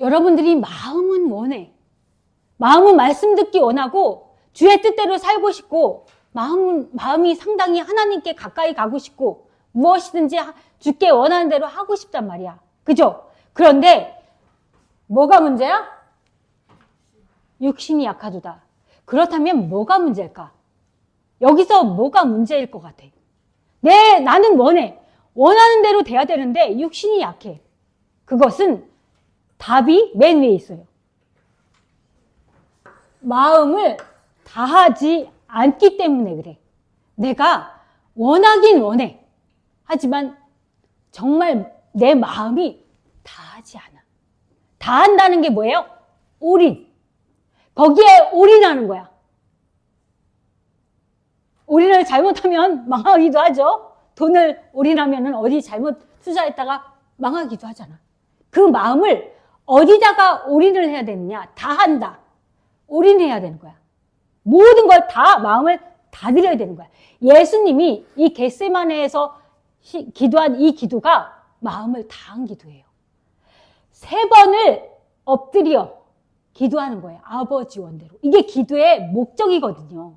여러분들이 마음은 원해. 마음은 말씀 듣기 원하고 주의 뜻대로 살고 싶고 마음은 마음이 상당히 하나님께 가까이 가고 싶고 무엇이든지 하- 주께 원하는 대로 하고 싶단 말이야. 그죠? 그런데 뭐가 문제야? 육신이 약하도다. 그렇다면 뭐가 문제일까? 여기서 뭐가 문제일 것 같아? 내 나는 원해. 원하는 대로 돼야 되는데 육신이 약해. 그것은 답이 맨 위에 있어요. 마음을 다하지 않기 때문에 그래. 내가 원하긴 원해. 하지만 정말 내 마음이 다하지 않아. 다한다는 게 뭐예요? 올인. 거기에 올인하는 거야. 올인을 잘못하면 망하기도 하죠. 돈을 올인하면 어디 잘못 투자했다가 망하기도 하잖아. 그 마음을 어디다가 올인을 해야 되느냐? 다 한다. 올인해야 되는 거야. 모든 걸 다 마음을 다 드려야 되는 거야. 예수님이 이 시- 기도한 이 기도가 마음을 다한 기도예요. 세 번을 엎드려 기도하는 거예요. 아버지 원대로. 이게 기도의 목적이거든요.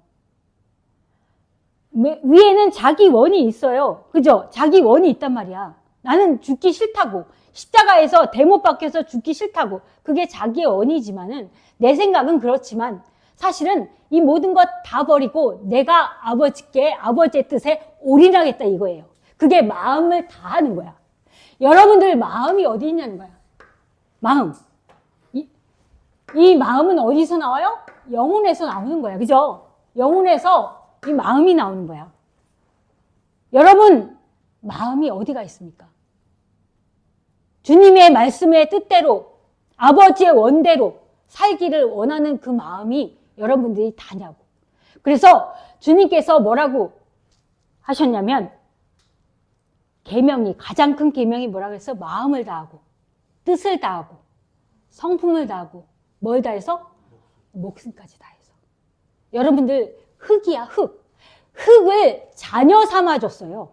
위- 위에는 자기 원이 있어요. 그죠? 자기 원이 있단 말이야. 나는 죽기 싫다고. 십자가에서 대못 박혀서 죽기 싫다고. 그게 자기의 원이지만은 내 생각은 그렇지만 사실은 이 모든 것 다 버리고 내가 아버지께 아버지의 뜻에 올인하겠다 이거예요. 그게 마음을 다하는 거야. 여러분들 마음이 어디 있냐는 거야. 마음. 이, 이 마음은 어디서 나와요? 영혼에서 나오는 거야. 그죠? 영혼에서 이 마음이 나오는 거야. 여러분, 마음이 어디가 있습니까? 주님의 말씀의 뜻대로, 아버지의 원대로 살기를 원하는 그 마음이 여러분들이 다냐고. 그래서 주님께서 뭐라고 하셨냐면, 계명이, 가장 큰 계명이 뭐라 그랬어? 마음을 다하고, 뜻을 다하고, 성품을 다하고, 뭘 다해서? 목숨까지 다해서. 여러분들, 흙이야, 흙. 흙을 자녀 삼아 줬어요.